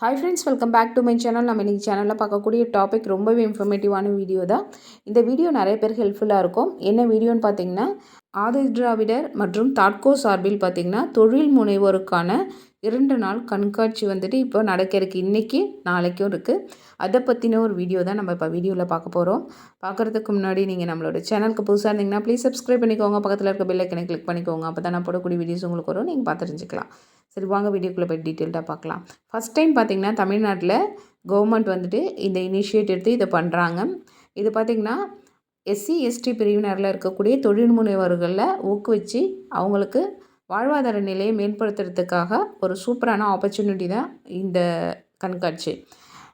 Hi friends welcome back to my channel நம்ம இன்றைக்கி சேனலில் பார்க்கக்கூடிய டாபிக் ரொம்பவே இன்ஃபர்மேட்டிவான வீடியோ தான். இந்த வீடியோ நிறைய பேருக்கு ஹெல்ப்ஃபுல்லாக இருக்கும். என்ன வீடியோன்னு பார்த்தீங்கன்னா ஆதி திராவிடர் மற்றும் தாட்கோ சார்பில் பார்த்திங்கன்னா தொழில் முனைவோருக்கான இரண்டு நாள் கண்காட்சி வந்துட்டு இப்போ நடக்க இருக்குது இன்றைக்கி நாளைக்கும் இருக்குது அதை பற்றின ஒரு வீடியோ தான் நம்ம இப்போ வீடியோவில் பார்க்க போகிறோம் பார்க்குறதுக்கு முன்னாடி நீங்கள் நம்மளோட சேனலுக்கு புதுசாக இருந்தீங்கன்னா ப்ளீஸ் சப்ஸ்கிரைப் பண்ணிக்கோங்க. பக்கத்தில் இருக்க பெல்லைக்கனை கிளிக் பண்ணிக்கோங்க. அப்போ தான் நான் போடக்கூடிய வீடியோஸ் உங்களுக்கு வரும். நீங்கள் பார்த்து தெரிஞ்சுக்கலாம். சரி வாங்க வீடியோக்குள்ளே போய் டீட்டெயில்டாக பார்க்கலாம் ஃபஸ்ட் டைம் பார்த்திங்கன்னா தமிழ்நாட்டில் கவர்மெண்ட் வந்துட்டு இந்த இனிஷியேட் எடுத்து இதை பண்ணுறாங்க இது பார்த்திங்கன்னா எஸ்சி எஸ்டி பிரிவினரில் இருக்கக்கூடிய தொழில் முனைவர்களில் ஊக்குவிச்சு அவங்களுக்கு வாழ்வாதார நிலையை மேம்படுத்துறதுக்காக ஒரு சூப்பரான ஆப்பர்ச்சுனிட்டி தான் இந்த கண்காட்சி.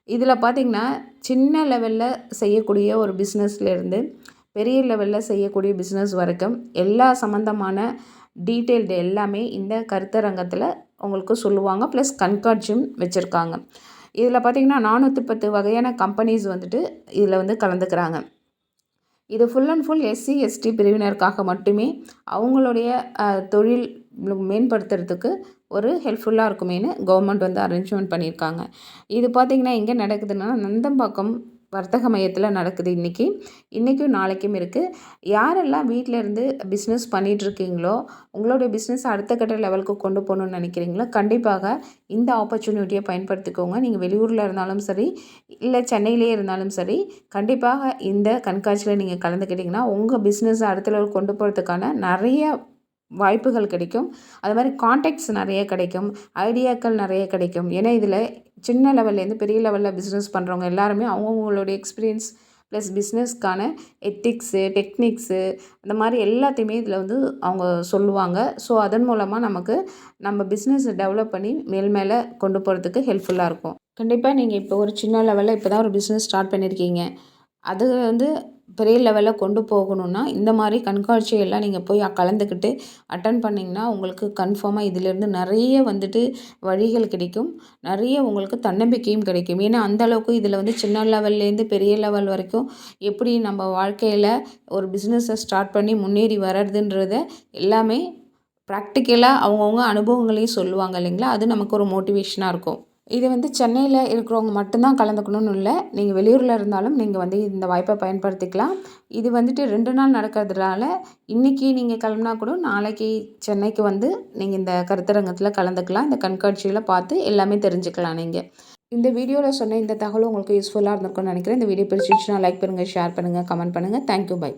இதில் பார்த்திங்கன்னா சின்ன லெவலில் செய்யக்கூடிய ஒரு பிஸ்னஸ்லேருந்து பெரிய லெவலில் செய்யக்கூடிய பிஸ்னஸ் வரைக்கும் எல்லா சம்மந்தமான டீட்டெயில்டு எல்லாமே இந்த கருத்தரங்கத்தில் உங்களுக்கு சொல்லுவாங்க. ப்ளஸ் கண்காட்சியும் வச்சுருக்காங்க. இதில் பார்த்திங்கன்னா நானூற்றி பத்து வகையான கம்பெனிஸ் வந்துட்டு இதில் வந்து கலந்துக்கிறாங்க. இது full and full SC ST பிரிவினருக்காக மட்டுமே அவங்களுடைய தொழில் மேம்படுத்துறதுக்கு ஒரு ஹெல்ப்ஃபுல்லாக இருக்குமேனு கவர்மெண்ட் வந்து அரேஞ்ச்மெண்ட் பண்ணியிருக்காங்க. இது பார்த்திங்கன்னா எங்கே நடக்குதுன்னா நந்தம்பாக்கம் வர்த்தக மையத்தில் நடக்குது இன்றைக்கி இன்றைக்கும் நாளைக்கும் இருக்குது யாரெல்லாம் வீட்டில் இருந்து பிஸ்னஸ் பண்ணிகிட்ருக்கீங்களோ உங்களுடைய பிஸ்னஸ் அடுத்த கட்ட லெவலுக்கு கொண்டு போகணுன்னு நினைக்கிறீங்களோ கண்டிப்பாக இந்த ஆப்பர்ச்சுனிட்டியை பயன்படுத்திக்கோங்க. நீங்கள் வெளியூரில் இருந்தாலும் சரி இல்லை சென்னையிலே இருந்தாலும் சரி கண்டிப்பாக இந்த கண்காட்சியில் நீங்கள் கலந்துக்கிட்டிங்கன்னா உங்கள் பிஸ்னஸை அடுத்த லெவலுக்கு கொண்டு போகிறதுக்கான நிறைய வாய்ப்புகள் கிடைக்கும். அது மாதிரி கான்டாக்ட்ஸ் நிறைய கிடைக்கும். ஐடியாக்கள் நிறைய கிடைக்கும். ஏன்னா இதில் சின்ன லெவல்லேருந்து பெரிய லெவலில் பிஸ்னஸ் பண்ணுறவங்க எல்லாருமே அவங்கவுங்களுடைய எக்ஸ்பீரியன்ஸ் ப்ளஸ் பிஸ்னஸ்க்கான எத்திக்ஸு டெக்னிக்ஸு அந்த மாதிரி எல்லாத்தையுமே இதில் வந்து அவங்க சொல்லுவாங்க. ஸோ அதன் மூலமாக நமக்கு நம்ம பிஸ்னஸை டெவலப் பண்ணி மேல் மேலே கொண்டு போகிறதுக்கு ஹெல்ப்ஃபுல்லாக இருக்கும். கண்டிப்பாக நீங்கள் இப்போ ஒரு சின்ன லெவலில் இப்போ தான் ஒரு பிஸ்னஸ் ஸ்டார்ட் பண்ணியிருக்கீங்க அது வந்து பெரிய லெவலில் கொண்டு போகணுன்னா இந்த மாதிரி கண்காட்சியெல்லாம் நீங்கள் போய் கலந்துக்கிட்டு அட்டன் பண்ணிங்கன்னா உங்களுக்கு கன்ஃபார்மாக இதிலேருந்து நிறைய வந்துட்டு வழிகள் கிடைக்கும். நிறைய உங்களுக்கு தன்னம்பிக்கையும் கிடைக்கும். ஏன்னா அந்தளவுக்கு இதில் வந்து சின்ன லெவல்லேருந்து பெரிய லெவல் வரைக்கும் எப்படி நம்ம வாழ்க்கையில் ஒரு பிஸ்னஸை ஸ்டார்ட் பண்ணி முன்னேறி வர்றதுன்றத எல்லாமே ப்ராக்டிக்கலாக அவங்கவுங்க அனுபவங்களையும் சொல்லுவாங்க இல்லைங்களா? அது நமக்கு ஒரு மோட்டிவேஷனாக இருக்கும். இது வந்து சென்னையில் இருக்கிறவங்க மட்டும்தான் கலந்துக்கணும்னு இல்லை. நீங்கள் வெளியூரில் இருந்தாலும் நீங்கள் வந்து இந்த வாய்ப்பை பயன்படுத்திக்கலாம். இது வந்துட்டு ரெண்டு நாள் நடக்கிறதுனால இன்றைக்கி நீங்கள் கிளம்புனா கூட நாளைக்கு சென்னைக்கு வந்து நீங்கள் இந்த கருத்தரங்கத்தில் கலந்துக்கலாம். இந்த கண்காட்சியில் பார்த்து எல்லாமே தெரிஞ்சுக்கலாம் நீங்கள் இந்த வீடியோவில் சொன்ன இந்த தகவல் உங்களுக்கு யூஸ்ஃபுல்லாக இருந்திருக்கும்னு நினைக்கிறேன். இந்த வீடியோ பிடிச்சிருச்சுன்னா லைக் பண்ணுங்கள் ஷேர் பண்ணுங்கள் கமெண்ட் பண்ணுங்கள் தேங்க்யூ பை